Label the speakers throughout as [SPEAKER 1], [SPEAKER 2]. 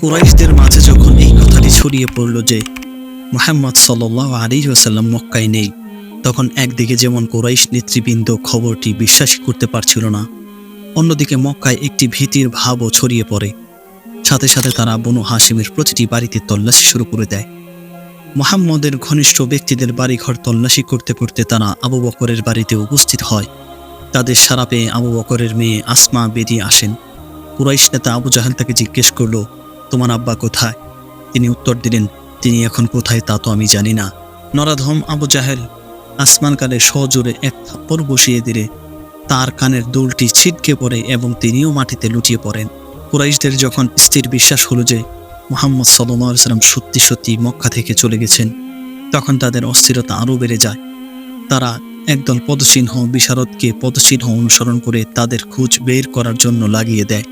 [SPEAKER 1] কুরাইশদের মাঝে যখন এই কথাটি ছড়িয়ে পড়ল যে মোহাম্মদ সাল্লাহ আলী ওসাল্লাম মক্কায় নেই, তখন একদিকে যেমন কুরাইশ নেতৃবৃন্দ খবরটি বিশ্বাস করতে পারছিল না, অন্যদিকে মক্কায় একটি ভীতির ভাবও ছড়িয়ে পড়ে। সাথে সাথে তারা বনু হাসিমের প্রতিটি বাড়িতে তল্লাশি শুরু করে দেয়। মোহাম্মদের ঘনিষ্ঠ ব্যক্তিদের বাড়িঘর তল্লাশি করতে করতে তারা আবু বকরের বাড়িতে উপস্থিত হয়। তাদের সারা পেয়ে আবু বকরের মেয়ে আসমা বেরিয়ে আসেন। কুরাইশ নেতা আবু জাহেল তাকে জিজ্ঞেস করল তোমার আব্বা কোথায়? তিনি উত্তর দিলেন, তিনি এখন কোথায় তা তো আমি জানি না। নরাধম আবু জাহেল আসমান কালে সজোরে এক থাপ্পড় বসিয়ে দিলে। তার কানের দুলটি ছিটকে পড়ে এবং তিনিও মাটিতে লুটিয়ে পড়েন। কুরাইশদের যখন স্থির বিশ্বাস হলো যে মোহাম্মদ সাল্লাম সত্যি সত্যি মক্কা থেকে চলে গেছেন, তখন তাদের অস্থিরতা আরও বেড়ে যায়। তারা একদল পদচিহ্ন বিশারদকে পদচিহ্ন অনুসরণ করে তাদের খোঁজ বের করার জন্য লাগিয়ে দেয়।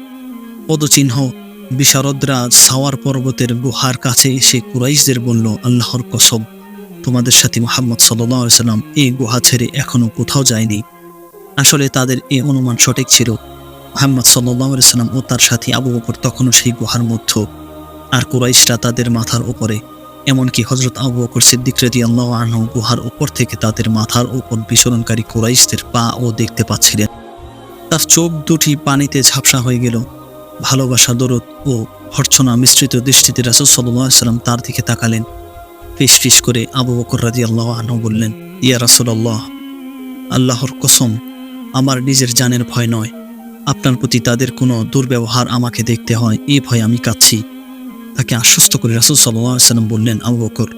[SPEAKER 1] পদচিহ্ন বিশারদরা সাওয়ার পর্বতের গুহার কাছে এসে কুরাইশদের বলল, আল্লাহর কসব তোমাদের সাথে মোহাম্মদ সাল্লাম এই গুহা ছেড়ে এখনও কোথাও যায়নি। আসলে তাদের এই অনুমান সঠিক ছিল। মোহাম্মদ সাল্লাম ও তার সাথী আবু বকর তখনও সেই গুহার মধ্য। আর কুরাইশরা তাদের মাথার উপরে, এমনকি হজরত আবু বকর সিদ্দিক রেদি আল্লাহ আনহু গুহার উপর থেকে তাদের মাথার উপর বিচরণকারী কুরাইশদের পা ও দেখতে পাচ্ছিলেন। তার চোখ দুটি পানিতে ঝাপসা হয়ে গেল। ভালোবাসা, দরদ ও ভর্ছনা মিশ্রিত দৃষ্টিতে রাসুল সাল্লাম তার দিকে তাকালেন। ফিস ফিস করে আবু বকর রাজি আল্লাহ আনহু বললেন, ইয়া রাসুল্লাহ আল্লাহর কসম, আমার নিজের জানের ভয় নয়। আপনার প্রতি তাদের কোনো দুর্ব্যবহার আমাকে দেখতে হয়, এ ভয় আমি কাচ্ছি তাকে আশ্বস্ত করে রাসুল সাল্লাম বললেন, আবু বকর,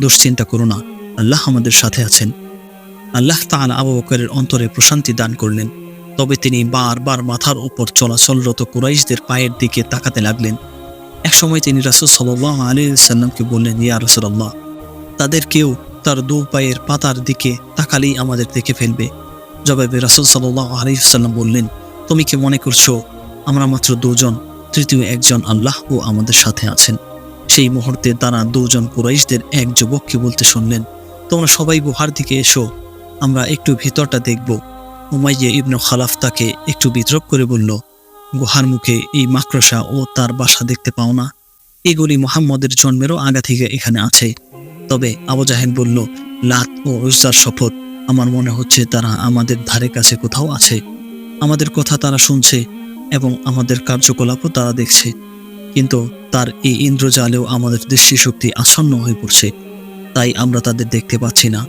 [SPEAKER 1] দুশ্চিন্তা করো না, আল্লাহ আমাদের সাথে আছেন। আল্লাহ তাআলা আবু বকরের অন্তরে প্রশান্তি দান করলেন। তবে তিনি বারবার মাথার উপর চলাচলরত কুরাইশদের পায়ের দিকে তাকাতে লাগলেন। একসময় তিনি রাসুল সাল্লাহ আলী সাল্লামকে বললেন, ইয়া রসুল্লাহ তাদের কেউ তার দু পায়ের পাতার দিকে তাকালেই আমাদের দেখে ফেলবে। জবাবে রাসুল সাল্লাহ আলী সাল্লাম বললেন, তুমি কি মনে করছ আমরা মাত্র দুজন, তৃতীয় একজন আল্লাহ ও আমাদের সাথে আছেন? সেই মুহূর্তে তারা দুজন কুরাইশদের এক যুবককে বলতে শুনলেন, তোমরা সবাই গুহার দিকে এসো, আমরা একটু ভিতরটা দেখব। উমাইয়া ইবনু খালাফ তাকে একটু বিদ্রোপ করে বলল, গুহার মুখে এই মাকড়সা ও তার বাসা দেখতে পাও না। এগুলি মোহাম্মদের জন্মেরও আগা থেকে এখানে আছে। তবে আবু জাহেদ বলল, লাত ও উজ্জার শপথ, আমার মনে হচ্ছে তারা আমাদের ধারে কাছে কোথাও আছে। আমাদের কথা তারা শুনছে এবং আমাদের কার্যকলাপও তারা দেখছে। কিন্তু তার এই ইন্দ্রজালেও আমাদের দৃষ্টিশক্তি আসন্ন হয়ে পড়ছে। তাই আমরা তাদের দেখতে পাচ্ছি না।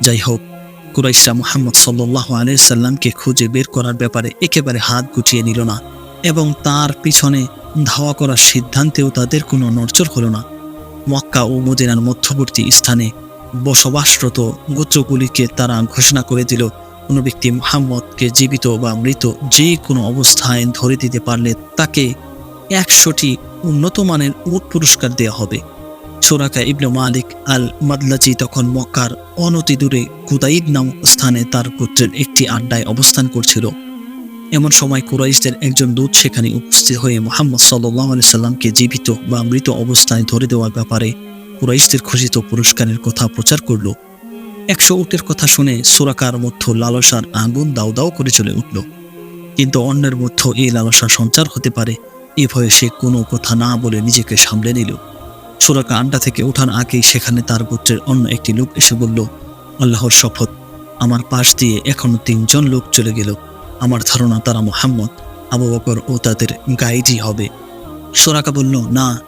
[SPEAKER 1] যাই হোক কুরাইশা মোহাম্মদ সাল্লাহ আলাইসাল্লামকে খুঁজে বের করার ব্যাপারে একেবারে হাত গুটিয়ে নিল না এবং তার পিছনে ধাওয়া করার সিদ্ধান্তেও তাদের কোনো নড়চড় হল না। মক্কা ও মদিনার মধ্যবর্তী স্থানে বসবাসরত গোত্রগুলিকে তারা ঘোষণা করে দিল, কোনো ব্যক্তি মোহাম্মদকে জীবিত বা মৃত যে কোনো অবস্থায় ধরে দিতে পারলে তাকে একশোটি উন্নত মানের উট পুরস্কার দেওয়া হবে। সোরাকা ইবনে মালিক আল মাদলাজি তখন মক্কার অনতি দূরে কুদাইদ নামক স্থানে তার গোত্রের একটি আড্ডায় অবস্থান করছিল। এমন সময় কুরাইশদের একজন দূত সেখানে উপস্থিত হয়ে মোহাম্মদ সাল্লাহ সাল্লামকে জীবিত বা মৃত অবস্থায় ধরে দেওয়ার ব্যাপারে কুরাইশদের ঘোষিত পুরস্কারের কথা প্রচার করল। একশো উটের কথা শুনে সুরাকার মধ্য লালসার আগুন দাউ দাউ করে চলে উঠল। কিন্তু অন্যের মধ্য এই লালসা সঞ্চার হতে পারে, এ ভয়ে সে কোনো কথা না বলে নিজেকে সামলে নিল। সুরাকা আড্ডা থেকে ওঠার আগেই সেখানে তার গোত্রের অন্য একটি লোক এসে বলল, আল্লাহর শপথ, আমার পাশ দিয়ে এখনও তিনজন লোক চলে গেল। আমার ধারণা তারা মোহাম্মদ, আবু বকর ও তাদের গাইডই হবে। সোরাকা বলল, না,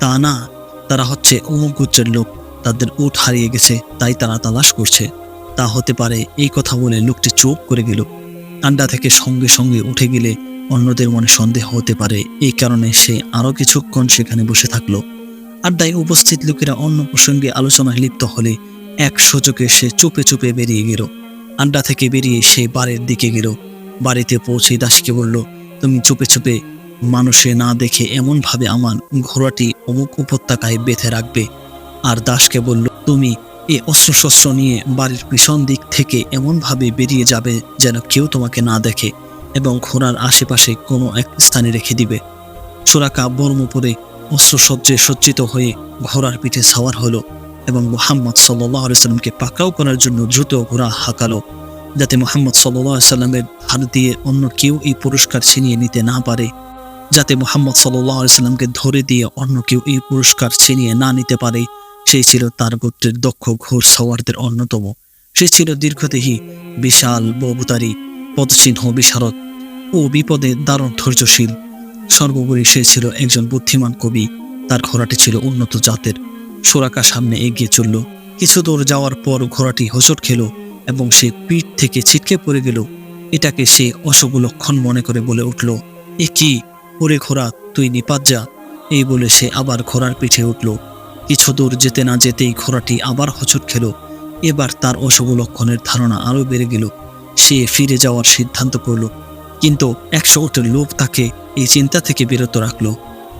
[SPEAKER 1] তা না। তারা হচ্ছে অমুক গোত্রের লোক। তাদের উট হারিয়ে গেছে, তাই তারা তালাশ করছে। তা হতে পারে এই কথা বলে লোকটি চোখ করে গেল। আন্ডা থেকে সঙ্গে সঙ্গে উঠে গেলে অন্যদের মনে সন্দেহ হতে পারে। এই কারণে সে আরও কিছুক্ষণ সেখানে বসে থাকল। আড্ডায় উপস্থিত লোকেরা অন্য প্রসঙ্গে আলোচনায় লিপ্ত হলে এক সুযোগে সে চুপে চুপে বেরিয়ে গেল। আড্ডা থেকে বেরিয়ে সে বাড়ির দিকে গেল। বাড়িতে পৌঁছে দাসকে বলল, তুমি চুপে চুপে মানুষে না দেখে এমনভাবে আমার ঘোড়াটি অমুক উপত্যকায় বেঁধে রাখবে। আর দাসকে বলল, তুমি এ অস্ত্রশস্ত্র নিয়ে বাড়ির পিছন দিক থেকে এমনভাবে বেরিয়ে যাবে যেন কেউ তোমাকে না দেখে এবং ঘোড়ার আশেপাশে কোনো এক স্থানে রেখে দিবে। সুরাকা বর্ম পরে অস্ত্রসজ্জে সজ্জিত হয়ে ঘোড়ার পিঠে সাওয়ার হলো এবং মোহাম্মদ সাল্লাহ সাল্লামকে পাকড়াও করার জন্য দ্রুত ঘোড়া হাঁকালো, যাতে মোহাম্মদ সাল্লাহ সাল্লামের হাত দিয়ে অন্য কেউ এই পুরস্কার ছিনিয়ে নিতে না পারে, যাতে মোহাম্মদ সাল্লাহ সাল্লামকে ধরে দিয়ে অন্য কেউ এই পুরস্কার ছিনিয়ে না নিতে পারে। সেই ছিল তার গোত্রের দক্ষ ঘোর সওয়ারদের অন্যতম। সে ছিল দীর্ঘদেহী, বিশাল, বহুতারী পদচিহ্ন বিশারদ ও বিপদে দারুণ ধৈর্যশীল। সর্বোপরি সে ছিল একজন বুদ্ধিমান কবি। তার ঘোড়াটি ছিল উন্নত জাতের। সোরাকা সামনে এগিয়ে চলল। কিছু দূর যাওয়ার পর ঘোড়াটি হোঁচট খেল এবং সে পিঠ থেকে ছিটকে পড়ে গেল। এটাকে সে অশুভ লক্ষণ মনে করে বলে উঠল, এ কি? ওরে ঘোড়া, তুই নিপাত যা। এই বলে সে আবার ঘোড়ার পিঠে উঠল। কিছু দূর যেতে না যেতেই ঘোড়াটি আবার হোঁচট খেল। এবার তার অশুভ লক্ষণের ধারণা আরও বেড়ে গেল। সে ফিরে যাওয়ার সিদ্ধান্ত করল। কিন্তু একশো ওটের লোভ তাকে এই চিন্তা থেকে বিরত রাখল।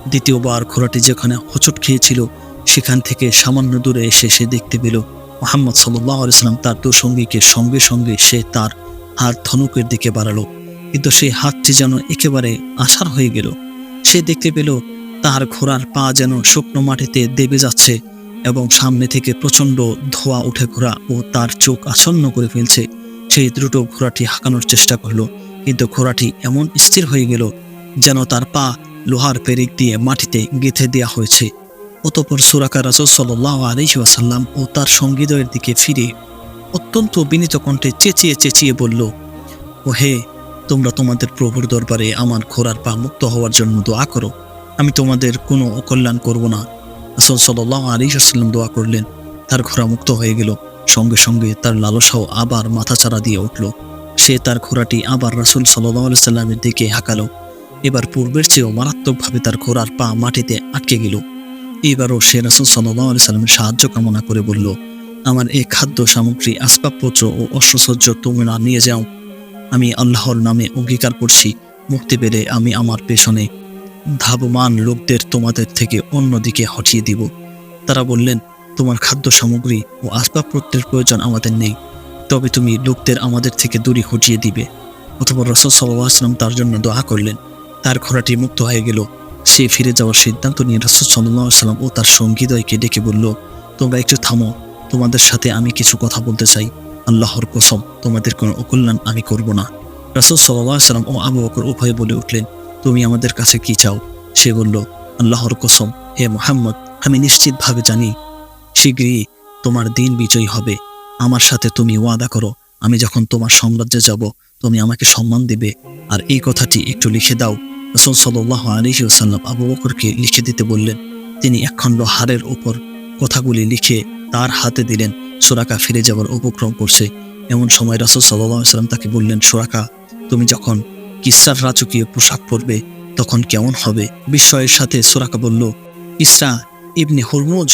[SPEAKER 1] দ্বিতীয়বার ঘোড়াটি যেখানে হোঁচট খেয়েছিল, সেখান থেকে সামান্য দূরে এসে সে দেখতে পেল মোহাম্মদ সাল্লাম তার দু সঙ্গীকে সঙ্গে সঙ্গে সে তার হাত ধনুকের দিকে বাড়ালো। কিন্তু সেই হাতটি যেন একেবারে আশার হয়ে গেল। সে দেখতে পেল তার ঘোড়ার পা যেন শুকনো মাটিতে দেবে যাচ্ছে এবং সামনে থেকে প্রচণ্ড ধোয়া উঠে ঘোড়া ও তার চোখ আসন্ন করে ফেলছে। সেই দ্রুত ঘোড়াটি হাঁকানোর চেষ্টা করল। কিন্তু ঘোড়াটি এমন স্থির হয়ে গেল যেন তার পা লোহার পেরিক দিয়ে মাটিতে গেঁথে দেওয়া হয়েছে। অতপর সুরাকা রাসুল সাল্লাহ আলহি ওয়াসাল্লাম ও তার সঙ্গীদয়ের দিকে ফিরে অত্যন্ত বিনীত কণ্ঠে চেঁচিয়ে চেঁচিয়ে বলল, ও হে, তোমরা তোমাদের প্রভুর দরবারে আমার ঘোড়ার পা মুক্ত হওয়ার জন্য দোয়া করো। আমি তোমাদের কোনো অকল্যাণ করব না। রাসুল সাল্লাহ আলিহাসাল্লাম দোয়া করলেন। তার ঘোড়া মুক্ত হয়ে গেল। সঙ্গে সঙ্গে তার লালসাও আবার মাথাচাড়া দিয়ে উঠল। সে তার ঘোড়াটি আবার রাসুল সাল্লাহ সাল্লামের দিকে হাঁকালো। এবার পূর্বের চেয়েও মারাত্মকভাবে তার ঘোড়ার পা মাটিতে আটকে গেল। এবারও সে রাসুল সাল্লাহ সাল্লামের সাহায্য কামনা করে বলল, আমার এই খাদ্য সামগ্রী, আসবাবপত্র ও অস্ত্রসজ্জ তোমরা নিয়ে যাও। আমি আল্লাহর নামে অঙ্গীকার করছি। মুক্তি পেলে আমি আমার পেছনে ধাবমান লোকদের তোমাদের থেকে অন্যদিকে হটিয়ে দিব। তারা বললেন, তোমার খাদ্য সামগ্রী ও আসবাবপত্রের প্রয়োজন আমাদের নেই। তবে তুমি লোকদের আমাদের থেকে দূরে হটিয়ে দিবে। অথবা রসদ সাল্লাম তার জন্য দোয়া করলেন। তার ঘোড়াটি মুক্ত হয়ে গেল। সে ফিরে যাওয়ার সিদ্ধান্ত নিয়ে রসদ সাল্লাম ও তার সঙ্গীদয়কে ডেকে বলল, তোমরা একটু থামো। তোমাদের সাথে আমি কিছু কথা বলতে চাই। আল্লাহর কসম, তোমাদের কোনো অকল্যাণ আমি করব না। রসদ সাল্লাম ও আবু বকর উভয় বলে উঠলেন, তুমি আমাদের কাছে কি চাও? সে বলল, আল্লাহর কসম, হে মোহাম্মদ, আমি নিশ্চিতভাবে জানি, শীঘ্রই তোমার দিন বিজয়ী হবে। আমার সাথে তুমি ওয়াদা করো, আমি যখন তোমার সাম্রাজ্যে যাব, তুমি আমাকে সম্মান দিবে। আর এই কথাটি একটু লিখে দাও। রসুল সাল্লাহ আলহি ওসাল্লাম আবু বকরকে লিখে দিতে বললেন, তিনি একখণ্ড হারের উপর কথাগুলি লিখে তার হাতে দিলেন, সোরাকা ফিরে যাওয়ার উপক্রম করছে। এমন সময় রাসুল সাল্লাহ সাল্লাম তাকে বললেন, সোরাকা, তুমি যখন কিসরার রাজকীয় পোশাক পরবে, তখন কেমন হবে? বিস্ময়ের সাথে সোরাকা বলল, ইসরা ইবনে হরমুজ?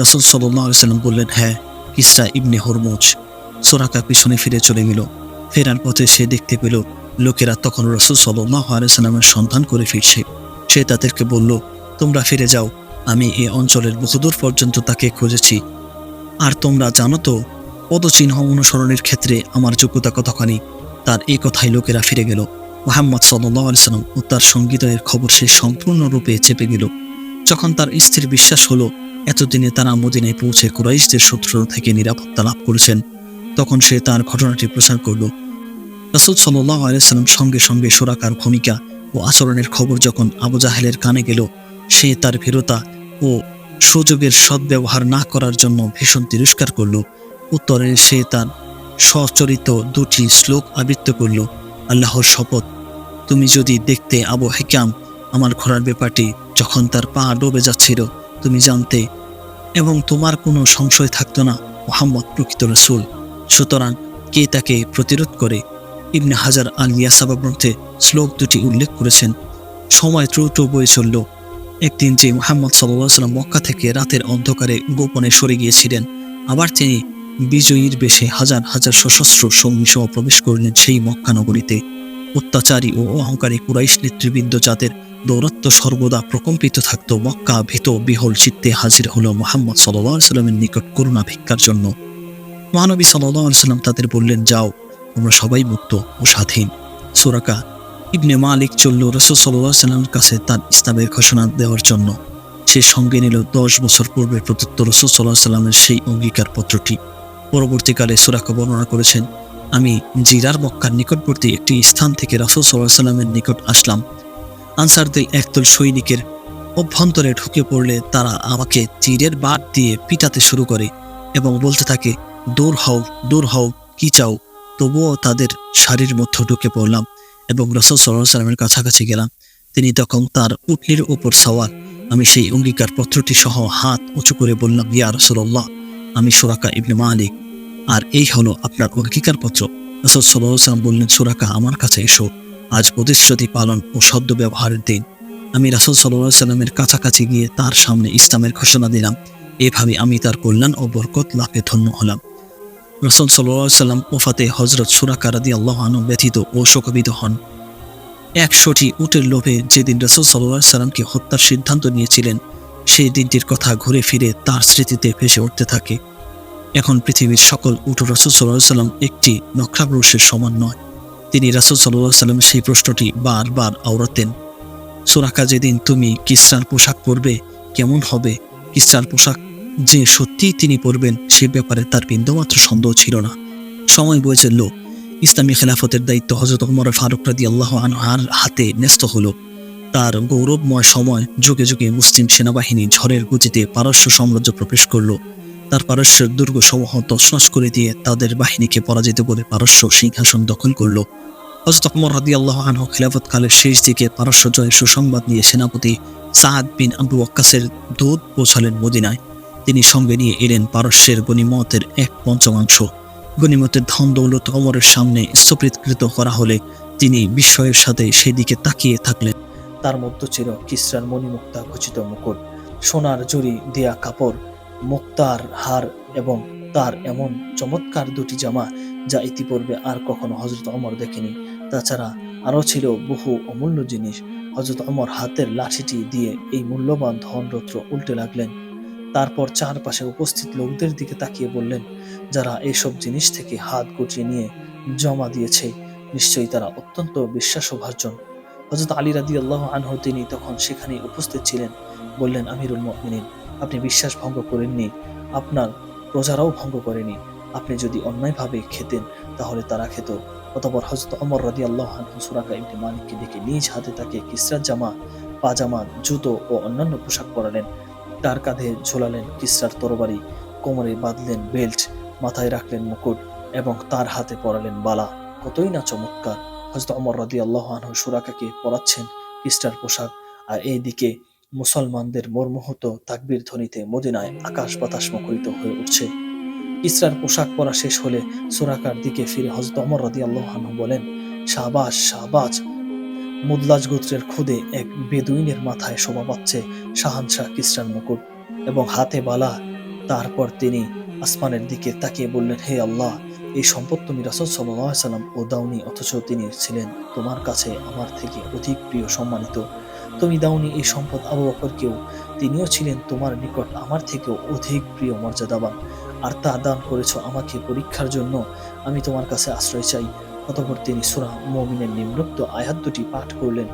[SPEAKER 1] রাসুল সাল্লাম বললেন হ্যাঁ। কিসরা ইবনে হরমুজ। সোরাকা পিছনে ফিরে চলে গেল। ফেরার পথে সে দেখতে পেল, লোকেরা তখন রসুল সাল্লাহ আলাইসাল্লামের সন্ধান করে ফিরছে। সে তাদেরকে বলল, তোমরা ফিরে যাও, আমি এ অঞ্চলের বহুদূর পর্যন্ত তাকে খুঁজেছি। আর তোমরা জানো তো, পদচিহ্ন অনুসরণের ক্ষেত্রে আমার যোগ্যতা কতখানি? তার এই কথাই লোকেরা ফিরে গেল। মোহাম্মদ সাল্লাহ আলিয়াল্লাম ও তার সঙ্গীতের খবর সে সম্পূর্ণরূপে চেপে গেল। যখন তার স্ত্রীর বিশ্বাস হলো এতদিনে তারা মদিনায় পৌঁছে কুরাইশদের শত্রু থেকে নিরাপত্তা লাভ করেছেন। তখন সে তার ঘটনাটি প্রচার করল। রাসুল সাল্লাহ আলাইসাল্লাম সঙ্গে সঙ্গে সোরাকার ভূমিকা ও আচরণের খবর যখন আবু জাহেলের কানে গেল, সে তার ভীরতা ও সুযোগের সদ্ব্যবহার না করার জন্য ভীষণ তিরস্কার করল। উত্তরে সে তার সচরিত দুটি শ্লোক আবৃত্ত করল, আল্লাহর শপথ, তুমি যদি দেখতে আবু হেকাম, আমার ঘোড়ার ব্যাপারটি যখন তার পা ডুবে যাচ্ছিল, তুমি জানতে এবং তোমার কোনো সংশয় থাকতো না, মোহাম্মদ প্রকৃত রসুল। সুতরাং কে তাকে প্রতিরোধ করে? ইবনে হাজার আল ইয়াসাবা গ্রন্থে শ্লোক দুটি উল্লেখ করেছেন, সময় ত্রুট বয়ে চলল। একদিন যে মোহাম্মদ সাল্লাম মক্কা থেকে রাতের অন্ধকারে গোপনে সরে গিয়েছিলেন, আবার তিনি বিজয়ীর বেশে হাজার হাজার সশস্ত্র সঙ্গী সহ প্রবেশ করলেন সেই মক্কা নগরীতে। অত্যাচারী ও অহংকারী কুরাইশ নেতৃবৃন্দ যাদের দৌরত্ব সর্বদা প্রকম্পিত থাকত মক্কা ভীত বিহল চিত্তে হাজির হল মোহাম্মদ সাল্লাহ সাল্লামের নিকট করুণা ভিক্ষার জন্য। মহানবী সাল্লাহ সাল্লাম তাদের বললেন, যাও, তোমরা সবাই মুক্ত ও স্বাধীন। সুরাকা ইবনে মালিক চলল রসুল সাল্লাহ সাল্লামের কাছে তার ইসলামের ঘোষণা দেওয়ার জন্য। সে সঙ্গে নিল দশ বছর পূর্বে প্রদত্ত রসুল সাল্লাহ সাল্লামের সেই অঙ্গীকার পত্রটি পরবর্তীকালে সুরাকা বর্ণনা করেছেন, আমি জিরার মক্কার নিকটবর্তী একটি স্থান থেকে রাসুল সাল্লাহ সাল্লামের নিকট আসলাম। আনসারদের একদল সৈনিকের অভ্যন্তরে ঢুকে পড়লে তারা আমাকে তীরের বাট দিয়ে পিটাতে শুরু করে এবং বলতে থাকে, দূর হও দূর হও, কি চাও? তবুও তাদের শাড়ির মধ্যে ঢুকে পড়লাম এবং রসদ সাল্লাহ সাল্লামের কাছাকাছি গেলাম। তিনি তখন তার উটনির উপর সওয়ার। আমি সেই অঙ্গীকার পত্রটি সহ হাত উঁচু করে বললাম, ইয়া রসুল্লাহ আমি সুরাকা ইবনে মালিক। আর এই হলো আপনার অঙ্গীকার পত্র রসদ সাল্লাহ সাল্লাম বললেন, সুরাকা আমার কাছে এসো। আজ প্রতিশ্রুতি পালন ও সদ্য ব্যবহারের দিন। আমি রাসুল সাল্লাহ সাল্লামের কাছাকাছি গিয়ে তার সামনে ইসলামের ঘোষণা দিলাম। এভাবে আমি তার কল্যাণ ও বরকত লাভে ধন্য হলাম। রসুল সাল্লাহ সাল্লাম ওফাতে হজরত সুরাকা রাদি আল্লাহ আনু ব্যথিত ও শোকবিত হন। একশোটি উটের লোভে যেদিন রসুল সাল্লাহ সাল্লামকে হত্যার সিদ্ধান্ত নিয়েছিলেন, সেই দিনটির কথা ঘুরে ফিরে তার স্মৃতিতে ভেসে উঠতে থাকে। এখন পৃথিবীর সকল উট রসুল সাল্লাহ সাল্লাম একটি নক্ষাগ্রসের সমান নয়। তিনি রাসুল সাল্লাহ সাল্লাম সেই প্রশ্নটি বারবার আওড়াতেন। সুরাকা যেদিন তুমি কিসরার পোশাক পরবে, কেমন হবে? কিসরার পোশাক যে সত্যিই তিনি পরবেন, সে ব্যাপারে তার বিন্দুমাত্র সন্দেহ ছিল না। সময় বয়ে চলল ইসলামী খেলাফতের দায়িত্ব হজরত উমর ফারুক রাদি আল্লাহ আনহার হাতে ন্যস্ত হলো। তার গৌরবময় সময় যুগে যুগে মুসলিম সেনাবাহিনী ঝড়ের গতিতে পারস্য সাম্রাজ্য প্রবেশ করল। তার পারস্যের দুর্গ সমূহ তছনছ করে দিয়ে তাদের বাহিনীকে পরাজিত করে পারস্য সিংহাসন দখল করল। হজরত উমর রাদি আল্লাহ আনহু খিলাফতকালের শেষ দিকে পারস্য জয়ের সুসংবাদ নিয়ে সেনাপতি সাদ বিন আবু ওয়াক্কাসের দূত পৌঁছালেন মদিনায়। তিনি সঙ্গে নিয়ে এলেন পারস্যের গণিমতের এক পঞ্চমাংশ। গণিমতের ধন দৌলত অমরের সামনে স্থপৃতকৃত করা হলে তিনি বিস্ময়ের সাথে সেদিকে তাকিয়ে থাকলেন। তার মধ্য ছিল কিসরার মণিমুক্তা খচিত মুকুট, সোনার জুড়ি, দেয়া কাপড় মুক্তার হার এবং তার এমন চমৎকার দুটি জামা যা ইতিপূর্বে আর কখনো হজরত অমর দেখেনি। তাছাড়া আরও ছিল বহু অমূল্য জিনিস। হজরত অমর হাতের লাঠিটি দিয়ে এই মূল্যবান ধনরত্র উল্টে লাগলেন। তারপর চারপাশে উপস্থিত লোকদের দিকে তাকিয়ে বললেন, যারা এইসব জিনিস থেকে হাত গুটিয়ে নিয়ে জমা দিয়েছে, নিশ্চয়ই তারা অত্যন্ত বিশ্বাসভাজন। হজরত আলী রাদি আল্লাহ আনহু তিনি তখন সেখানে উপস্থিত ছিলেন। বললেন, আমিরুল মমিনিন আপনি বিশ্বাস ভঙ্গ করেননি, আপনার প্রজারাও ভঙ্গ করেনি। আপনি যদি অন্যায়ভাবে খেতেন, তাহলে তারা খেত। অতপর হজরত অমর রাদি আল্লাহ আনহু সুরাকা ইবনে মালিককে ডেকে নিজ হাতে তাকে কিসরার জামা, পাজামা, জুতো ও অন্যান্য পোশাক পরালেন। তার কাঁধে ঝোলালেন কিসরার তরবারি, কোমরে বাঁধলেন বেল্ট, মাথায় রাখলেন মুকুট এবং তার হাতে পরালেন বালা। কতই না চমৎকার! হজরত অমর রাদি আল্লাহ আনহু সুরাকাকে পরাচ্ছেন কিসরার পোশাক। আর এইদিকে মুসলমানদের মর্মহত তাকবীর ধ্বনিতে মদিনায় আকাশ বাতাস মুখরিত হয়ে উঠছে। ইসরার পোশাক পরা শেষ হলে সুরাকার দিকে ফিরে হজরত অমর রাদি আল্লাহ আনহু বলেন শাহবাজ শাহবাজ মুদলাজ গোত্রের খুদে এক বেদুইনের মাথায় শোভা পাচ্ছে শাহানশাহ কিসরার মুকুট এবং হাতে বালা। তারপর তিনি আসমানের দিকে তাকিয়ে বললেন, হে আল্লাহ, এই সম্পদ তুমি রাসুল সাল্লাম ও দাউনি অথচ তিনি ছিলেন তোমার কাছে আমার থেকে অধিক প্রিয় সম্মানিত। তুমি দাউনি এই সম্পদ আবু বকরকেও তিনিও ছিলেন তোমার নিকট আমার থেকেও অধিক প্রিয় মর্যাদাবান। আর তা দান করেছ আমাকে পরীক্ষার জন্য। আমি তোমার কাছে আশ্রয় চাই। অতপর তিনি সুরা মমিনের নিম্নোক্ত আয়াত দুটি পাঠ করলেন।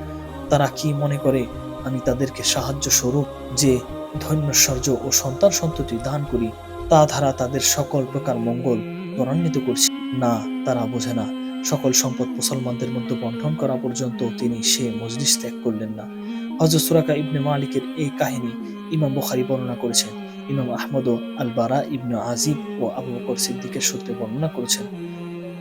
[SPEAKER 1] তারা কি মনে করে? আমি তাদেরকে সাহায্য স্বরূপ যে ধৈন্যশ্বর্য ও সন্তান সন্ততি দান করি, তা ধারা তাদের সকল প্রকার মঙ্গল ত্বরান্বিত করছি। না, তারা বোঝে না। সকল সম্পদ মুসলমানদের মধ্যে বন্টন করা পর্যন্ত তিনি সে মজলিস ত্যাগ করলেন না। হজরত সুরাকা ইবনে মালিকের এই কাহিনী ইমাম বুখারি বর্ণনা করেছেন। ইমাম আহমদ আল বারা ইবনে আজিব ও আবু বকর সিদ্দিকের সূত্রে বর্ণনা করেছেন।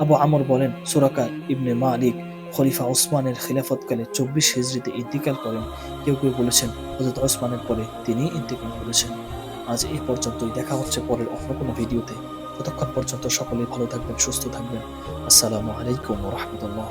[SPEAKER 1] আবু আমর বলেন, সুরাকা ইবনে মালিক খলিফা ওসমানের খিলাফতকালে চব্বিশ হিজড়িতে ইন্তিকাল করেন। কেউ কেউ বলেছেন হজরত ওসমানের পরে তিনি ইন্তিকাল করেছেন। আজ এই পর্যন্তই, দেখা হচ্ছে পরের অন্য কোনো ভিডিওতে। ততক্ষণ পর্যন্ত সকলে ভালো থাকবেন, সুস্থ থাকবেন। আসসালামু আলাইকুম রহমতুল্লাহ।